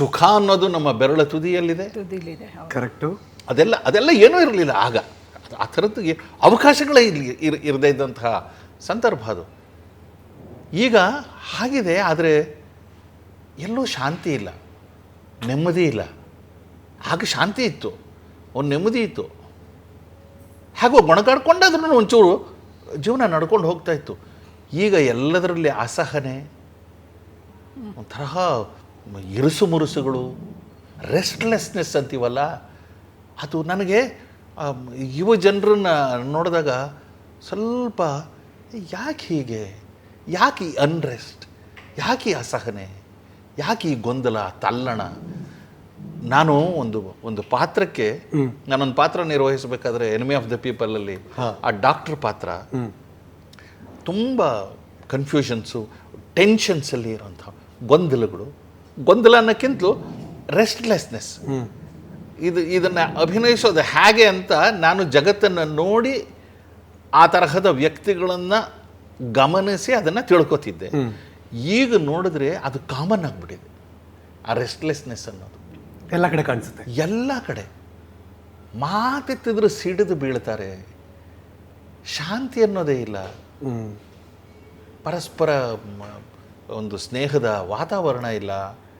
ಸುಖ ಅನ್ನೋದು ನಮ್ಮ ಬೆರಳ ತುದಿಯಲ್ಲಿದೆ. ಕರೆಕ್ಟು ಅದೆಲ್ಲ ಅದೆಲ್ಲ ಏನೂ ಇರಲಿಲ್ಲ ಆಗ. ಆ ಥರದ್ದು ಅವಕಾಶಗಳೇ ಇಲ್ಲಿ ಇರ್ ಇರದೇ ಇದ್ದಂತಹ ಸಂದರ್ಭ ಅದು. ಈಗ ಹಾಗಿದೆ ಆದರೆ ಎಲ್ಲೂ ಶಾಂತಿ ಇಲ್ಲ. ನೆಮ್ಮದಿ ಇಲ್ಲ. ಆಗ ಶಾಂತಿ ಇತ್ತು. ಒಂದು ನೆಮ್ಮದಿ ಇತ್ತು. ಹಾಗೋ ಗೊಣಗಾಡ್ಕೊಂಡಾದ್ರೂ ಒಂಚೂರು ಜೀವನ ನಡ್ಕೊಂಡು ಹೋಗ್ತಾ ಇತ್ತು. ಈಗ ಎಲ್ಲದರಲ್ಲಿ ಅಸಹನೆ ಒಂಥರ ಇರುಸು ಮುರುಸುಗಳು ರೆಸ್ಟ್ಲೆಸ್ನೆಸ್ ಅಂತೀವಲ್ಲ ಅದು ನನಗೆ ಯುವ ಜನರನ್ನ ನೋಡಿದಾಗ ಸ್ವಲ್ಪ ಯಾಕೆ ಹೀಗೆ? ಯಾಕೆ ಈ ಅನ್ರೆಸ್ಟ್ ಯಾಕೆ ಈ ಅಸಹನೆ? ಯಾಕೆ ಈ ಗೊಂದಲ ತಲ್ಲಣ? ನಾನು ಒಂದು ಒಂದು ಪಾತ್ರಕ್ಕೆ ನಾನೊಂದು ಪಾತ್ರ ನಿರ್ವಹಿಸಬೇಕಾದ್ರೆ ಎನಿಮಿ ಆಫ್ ದ ಪೀಪಲಲ್ಲಿ ಆ ಡಾಕ್ಟರ್ ಪಾತ್ರ. ತುಂಬ ಕನ್ಫ್ಯೂಷನ್ಸು ಟೆನ್ಷನ್ಸಲ್ಲಿ ಇರೋಂಥ ಗೊಂದಲಗಳು. ಗೊಂದಲ ಅನ್ನೋಕ್ಕಿಂತಲೂ ರೆಸ್ಟ್ಲೆಸ್ನೆಸ್ ಇದು ಇದನ್ನು ಅಭಿನಯಿಸೋದು ಹೇಗೆ ಅಂತ ನಾನು ಜಗತ್ತನ್ನು ನೋಡಿ ಆ ತರಹದ ವ್ಯಕ್ತಿಗಳನ್ನು ಗಮನಿಸಿ ಅದನ್ನು ತಿಳ್ಕೊತಿದ್ದೆ. ಈಗ ನೋಡಿದ್ರೆ ಅದು ಕಾಮನ್ ಆಗಿಬಿಟ್ಟಿದೆ. ಆ ರೆಸ್ಟ್ಲೆಸ್ನೆಸ್ ಅನ್ನೋದು. ಎಲ್ಲ ಕಡೆ ಕಾಣಿಸುತ್ತೆ. ಎಲ್ಲ ಕಡೆ. ಮಾತೆತ್ತಿದ್ರು ಸಿಡಿದು ಬೀಳ್ತಾರೆ. ಶಾಂತಿ ಅನ್ನೋದೇ ಇಲ್ಲ. ಪರಸ್ಪರ ಒಂದು ಸ್ನೇಹದ ವಾತಾವರಣ ಇಲ್ಲ.